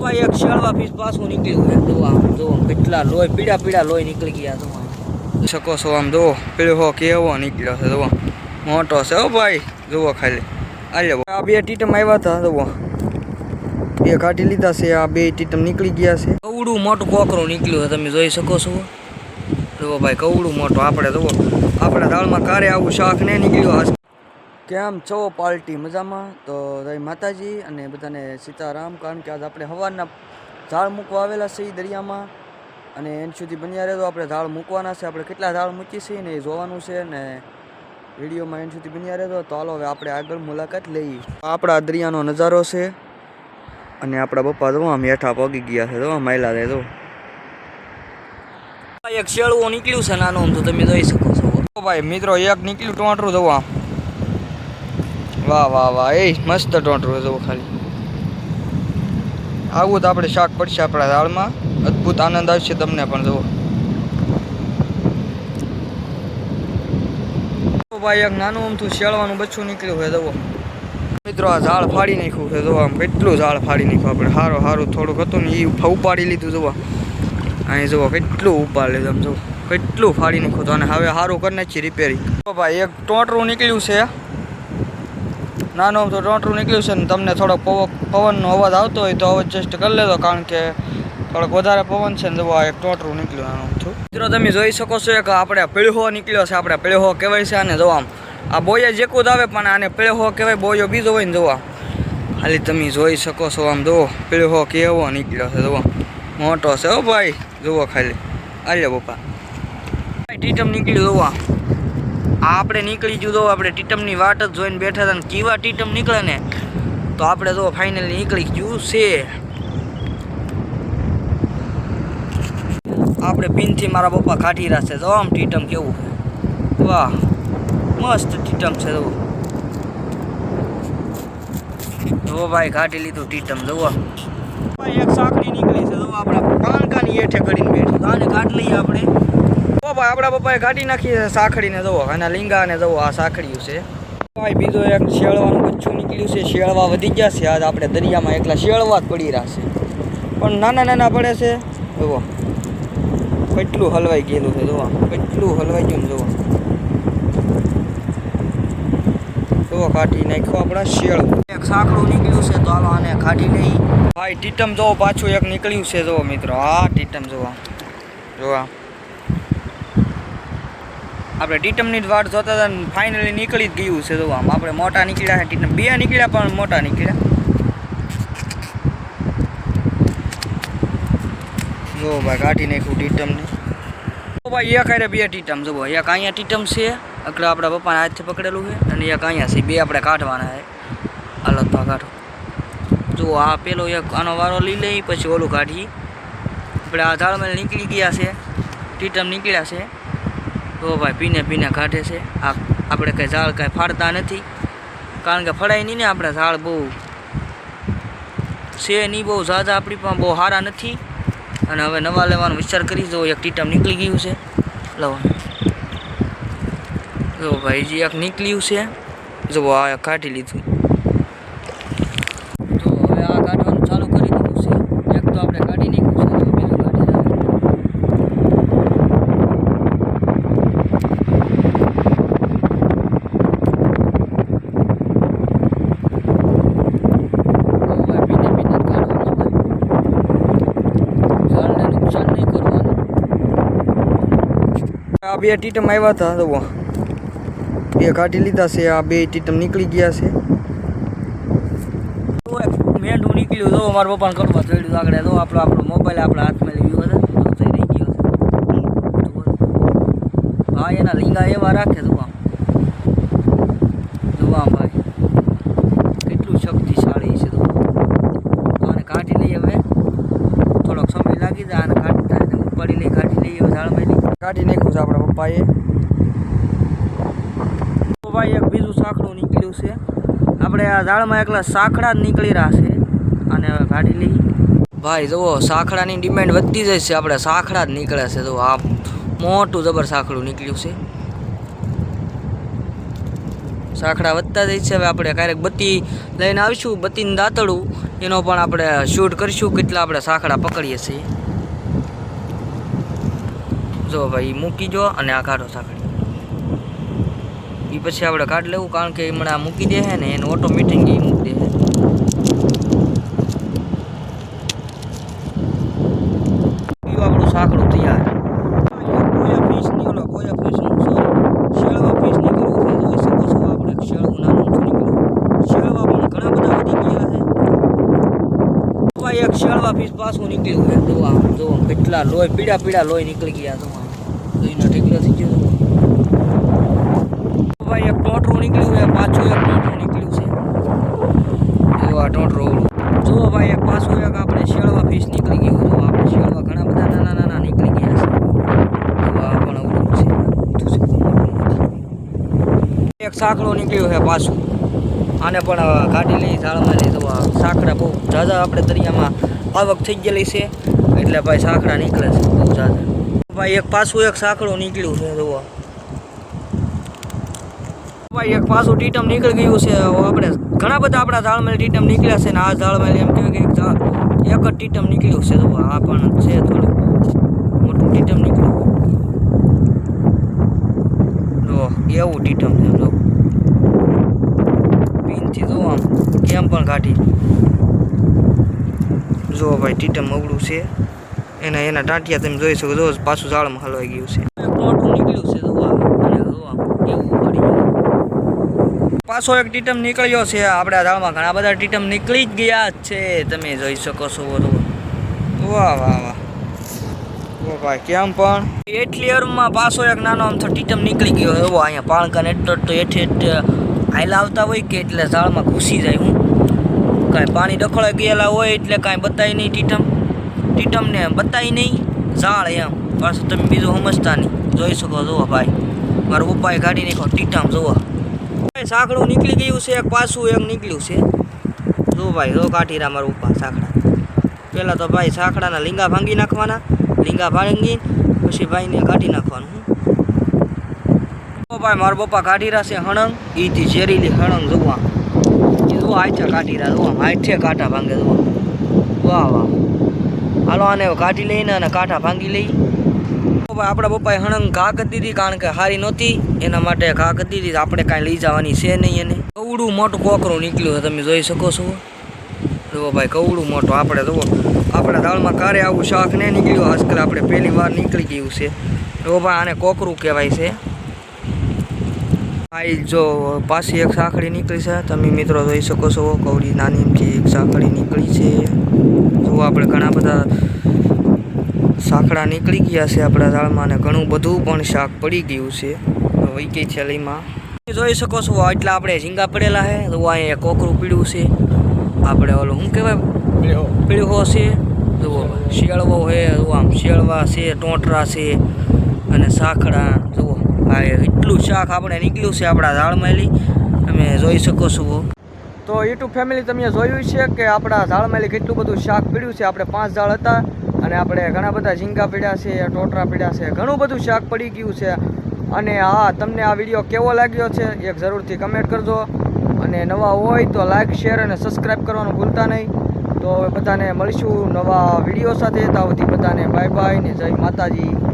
ભાઈ એક શેળવા પીસ પાછું નીકળ્યું છે જો આમ જો કેટલા લોહી પીડા પીડા લોહી નીકળી ગયા જો આમ. શકો છો આમ જો પીળો કેવો નીકળ્યો છે જો મોટો છે હો ભાઈ જુઓ ખાલી. આલે આ બે ટીટમ આવ્યા હતા જુઓ બે કાઢી લીધા છે, આ બે ટીટમ નીકળી ગયા છે. કવડું મોટું કોકરું નીકળ્યું છે, તમે જોઈ શકો છો. જુઓ ભાઈ, કવડું મોટું, આપણે જુઓ આપણા દાળમાં કારે આવું શાક ને નીકળ્યું હશે કેમ છો પાર્ટી? મજામાં? તો જય માતાજી અને બધાને સીતારામ. કારણ કે આજ આપણે હવાના ઝાડ મૂકવા આવેલા છે દરિયામાં. અને એન સુધી બન્યા રહેતો આપણે ઝાડ મૂકવાના છે. આપણે કેટલા ઝાડ મૂકી છીએ ને એ જોવાનું છે. ને વિડીયોમાં એન સુધી બન્યા રહેતો તો હાલો હવે આપણે આગળ મુલાકાત લઈએ. આપણા દરિયાનો નજારો છે. અને આપણા પપ્પા તો આમ હેઠા પગી ગયા છે. તો માયલા છે જો. એક શેળવો નીકળ્યું છે નાનું. આમ તો તમે જોઈ શકો છો. ભાઈ મિત્રો એક નીકળ્યું ટોટરું જવું વાહ વાહ વાહ. એ મસ્ત ટોટરું જવું ખાલી આવું તો આપણે શાક પડશે આપણા દાળમાં. અદ્ભુત આનંદ આવશે તમને પણ, જુઓ. ભાઈ, એક નાનું અમથું શેળવાનું બચ્ચું નીકળ્યું છે, જુઓ. મિત્રો, આ ઝાડ ફાડી નાખ્યું છે આમ. કેટલું ઝાડ ફાડી નાખ્યું આપણે. સારું સારું થોડુંક હતું ને એ ઉપાડી લીધું, જુઓ. અહીં, જુઓ, કેટલું ઉપાડી લીધું આમ, જુઓ. કેટલું ફાડી નાખ્યું હતું અને હવે સારું કરી નાખીએ રિપેરિંગ ભાઈ, એક ટોટરું નીકળ્યું છે. નાનું તો ટોટરું નીકળ્યું છે ને તમને થોડોક પવ, પવનનો અવાજ આવતો હોય તો એડજસ્ટ કરી લેજો કારણ કે થોડોક વધારે પવન છે ને તો એક ટોટરું નીકળ્યું નાનું મિત્રો તમે જોઈ શકો છો કે આપણે પીળહો નીકળ્યો છે, આપણે પીળહો કહેવાય છે અને જોવા. આ બોયા જે કુદ આવે પણ આને પીળહો કહેવાય, બોયો બીજો હોય ને જોવા. ખાલી તમે જોઈ શકો છો આમ જુઓ પીળહો કેવો નીકળ્યો છે જુઓ. મોટો છે હો ભાઈ, જુઓ ખાલી. આલ્યો પપ્પા. ભાઈ, ટીટમ નીકળ્યું જોવા. આપણે નીકળી ગયું તો આપણે ટીટમની વાટ જ જોઈને બેઠા હતા ને કેવા ટીટમ નીકળે ને? તો આપણે તો ફાઇનલી નીકળી ગયું છે. આપણે પિનથી મારા પપ્પા કાઢી રહ્યા છે તો આમ ટીટમ કેવું વાહ, મસ્ત ટીટમ છે તો જો ભાઈ કાઢી લીધું ટીટમ, જુઓ. ભાઈ, એક સાંકડી નીકળી છે. જો આપણા કાણકાની હેઠે કરીને બેઠી તો આને કાઢ લઈએ આપણે. ભાઈ આપણા પપ્પાએ કાઢી નાખી છે સાંકળીને જુઓ, અને લીંગાને જવો આ સાંકળ્યું છે. ભાઈ, બીજો એક શેળવાનું બચ્ચું નીકળ્યું છે, શેળવા વધી ગયા છે, આજ આપણે દરિયામાં એકલા શેળવા જ પડી રહ્યા છે. પણ નાના નાના પડે છે, જુઓ. કેટલું હલવાઈ ગયેલું છે, જુઓ. કેટલું હલવાઈ ગયું જુઓ. જુઓ, કાઢી નાખ્યો આપણા શેળવું એક સાંકડું નીકળ્યું છે, તો આને કાઢી લઈ. ભાઈ, ટીટમ જુઓ, પાછું એક નીકળ્યું છે, જુઓ મિત્રો. આ ટીટમ જુઓ. જોવા આપણે ટીટમની જ વાટ જોતા હતા ને ફાઇનલી નીકળી જ ગયું છે તો આમ. આપણે મોટા નીકળ્યા છે, ટીટમ બે નીકળ્યા પણ મોટા નીકળ્યા. જો ભાઈ કાઢી નાખ્યું ટીટમને. તો ભાઈ એક હારે બે ટીટમ જુઓ એક અહીંયા ટીટમ છે એટલે આપણા પપ્પાના હાથથી પકડેલું છે, અને એક અહીંયા છે, બે આપણે કાઢવાના છે. હાલો તો કાઢો. જુઓ આ પેલો એક આનો વારો લઈ લઈ પછી ઓલું કાઢી આપણે આ ઝાડમાં નીકળી ગયા છે, ટીટમ નીકળ્યા છે. તો ભાઈ પીને પીને કાઢે છે. આ આપણે કંઈ ઝાડ કાંઈ ફાડતા નથી. કારણ કે ફળાય નહીં ને આપણે ઝાડ બહુ. છે નહીં બહુ, ઝાઝા આપણી પણ બહુ સારા નથી. અને હવે નવા લેવાનો વિચાર કરી જો એક ટીટમ નીકળી ગયું છે. લો જો ભાઈ જે એક નીકળ્યું છે. જો આ કાઢી લીધું જો હવે આ કાઢવાનું ચાલુ કરી દીધું છે એક તો આપણે કાઢી નાખ્યું છે હવે બીજું કાઢી રહ્યા ભાઈ પીને પીને જ કાઢવાનું ભાઈ ઝાડને નુકસાન નહીં કરવાનું આ બે ટીટમ આવ્યા હતા તો બે કાઢી લીધા છે, આ બે ટીટમ નીકળી ગયા છે. મેંઢું નીકળ્યું તો મારા પપ્પાને કરવા જોડ્યું આગળ. તો આપણો આપણો મોબાઈલ આપણા હાથમાં લઈ ગયો હતો હા, એના લીંગા એવા રાખે તું આમ જોવા ભાઈ કેટલું શક્તિશાળી છે તો આને કાઢી લઈએ હવે થોડોક સમય લાગી જાય આને કાઢતા એને ઉપાડી લઈ કાઢી લઈએ હવે ઝાડમાં કાઢી નાખ્યું છે આપણા પપ્પાએ. ભાઈ એક બીજું સાંકડું નીકળ્યું છે. આપણે આ ઝાડમાં એકલા સાંકડા જ નીકળી રહ્યા છે. અને હવે કાઢી લઈ. ભાઈ જુઓ, સાંકડાની ડિમાન્ડ વધતી જાય છે. આપણે સાંકડા જ નીકળે છે. તો આ મોટું જબર સાંકડું નીકળ્યું છે. સાંકડા વધતા જાય છે. હવે આપણે ક્યારેક બત્તી લઈને આવીશું. બત્તીને દાંતડું. એનો પણ આપણે શૂટ કરીશું. કેટલા આપણે સાંકડા પકડીએ છીએ. જો ભાઈ મૂકી જો અને આ કાઢો સાંકડી. એ પછી આપણે કાઢ લેવું, કારણ કે હમણાં મૂકી દે છે ને, એને ઓટોમેટિક એ મૂકી દે છે બીજું આપણું સાંકડું તૈયાર. ગોયા ફિશની ઓલો ગોયા ફિશનું સોરી શેળવા ફિશની કરવું છે જોઈ શકો છો આપણે શેળવું નાનું ઊંચું નીકળ્યું શેળવા પણ ઘણા બધા વધી ગયા છે. ભાઈ એક શેળવા ફિશ પાછું નીકળ્યું છે. જો આમ જો આમ કેટલા લોહી પીળા પીળા લોહી નીકળી ગયા તો લોહીનો ઢીકલો થઈ ગયો. ભાઈ, એક ટોટરું નીકળ્યું છે, પાછું એક ટોટરું નીકળ્યું છે. જો આ ટોટરું ઓલું જો ભાઈ, એક પાછું એક આપણે શેળવા ફિશ નીકળી ગયું તો આપણે શેળવા ઘણા બધા નાના નાના નીકળી ગયા છે. એક સાંકડો નીકળ્યો છે પાછું. આને પણ કાઢી લઈ ઝાડમાં લઈ તો સાંકડા બહુ ઝાઝા આપણે દરિયામાં આવક થઈ ગયેલી છે. એટલે ભાઈ સાંકડા નીકળે છે બહુ ઝાઝા. ભાઈ એક પાછું એક સાંકડો નીકળ્યું છે જોવા ભાઈ એક પાછું ટીટમ નીકળી ગયું છે હવે આપણે ઘણા બધા આપણા ઝાડમાં ટીટમ નીકળ્યા છે ને આ ઝાડમાં એમ કહેવાય કે એક ઝાડ એક જ ટીટમ નીકળ્યું છે જોવા આ પણ છે થોડું મોટું ટીટમ નીકળ્યું. જો એવું ટીટમ છે, જો. પિનથી જો આમ, કેમ પણ કાઢી. જો ભાઈ, ટીટમ અવળું છે. એના એના ટાંટિયા તમે જોઈ શકો જો પાછું ઝાડમાં હલવાઈ ગયું છે. મોટું નીકળ્યું છે પાછો એક ટીટમ નીકળ્યો છે આપણા ઝાડમાં ઘણા બધા ટીટમ નીકળી જ ગયા છે તમે જોઈ શકો છો તો વાહ વાહ વાહ. ભાઈ કેમ પણ? એટલી અરમાં પાછો એક નાનો આમ ટીટમ નીકળી ગયો એવો અહીંયા પાણકા એટલો તો હેઠે હેઠે હાઈલા આવતા હોય કે એટલે ઝાડમાં ઘૂસી જાય હું. કાંઈ પાણી ડખોળા ગયેલા હોય એટલે કાંઈ બતાય નહીં ટીટમ ટીટમને બતાય નહીં, ઝાડ એમ. પાછું તમે બીજું સમજતા નહીં. જોઈ શકો જુઓ ભાઈ. મારો પપ્પાએ કાઢી નાખો ટીટમ, જુઓ. ભાઈ, સાંકડું નીકળી ગયું છે, એક પાછું એક નીકળ્યું છે. જો ભાઈ જો રહ્યા મારા પપ્પા, સાંકડા. પહેલાં તો ભાઈ સાંકડાના લીંગા ભાંગી નાખવાના, લીંગા ભાંગી, પછી ભાઈને કાઢી નાખવાનું. જો ભાઈ, મારા પપ્પા કાઢી રહ્યા છે, હણંગ. ઈથી ઝેરીલી હણંગ જોવા એ જો આછા કાઢી રહ્યા જોવા આઠે કાંટા ભાંગે જોવા વાહ વાહ. હાલો આને કાઢી લઈને અને કાંઠા ભાંગી લઈ. આપણા પપ્પાએ હણંગ ઘા કરી દીધી કારણ કે હારી નહોતી. એના માટે ઘા કરી દીધી. આપણે કાંઈ લઈ જવાની છે નહીં એને. કવડું મોટું કોકરું નીકળ્યું છે, તમે જોઈ શકો છો. જુઓ ભાઈ, કવડું મોટું. આપણે જુઓ, આપણા દાળમાં કારે આવું શાક ને નીકળ્યું. આજકાલ આપણે પહેલી વાર નીકળી ગયું છે. જુઓ ભાઈ, આને કોકરું કહેવાય છે. ભાઈ જો પાછી એક સાંકળી નીકળી છે. તમે મિત્રો જોઈ શકો છો, કવડી નાની એક સાંકળી નીકળી છે. જુઓ આપણે ઘણા બધા સાંકડા નીકળી ગયા છે આપણા દાળમાં અને ઘણું બધું પણ શાક પડી ગયું છે. ગઈ થેલીમાં જોઈ શકો છો એટલા આપણે ઝીંગા પડેલા છે. તો અહીંયા કોકરું પીળું છે. આપણે ઓલું શું કહેવાય? પીળ્યો છે. જુઓ શેળવો છે જુઓ આમ શેળવા છે ટોટરા છે અને સાખડા. જુઓ આ એટલું શાક આપણે નીકળ્યું છે આપણા ઝાડમાંથી તમે જોઈ શકો છો. તો યુટ્યુબ ફેમિલી તમે જોયું છે કે આપણા ઝાડમાંથી કેટલું બધું શાક પીડ્યું છે? આપણે પાંચ ઝાડ હતા. અને આપણે ઘણા બધા ઝીંગા પીડ્યા છે, ટોટરા પીડ્યા છે, ઘણું બધું શાક પડી ગયું છે. અને હા, તમને આ વીડિયો કેવો લાગ્યો છે એક જરૂરથી કમેન્ટ કરજો. અને નવા હોય તો લાઇક શેર અને સબસ્ક્રાઈબ કરવાનું ભૂલતા નહીં. તો બધાને મળીશું નવા વીડિયો સાથે. તાવથી બધાને બાય બાય ને જય માતાજી.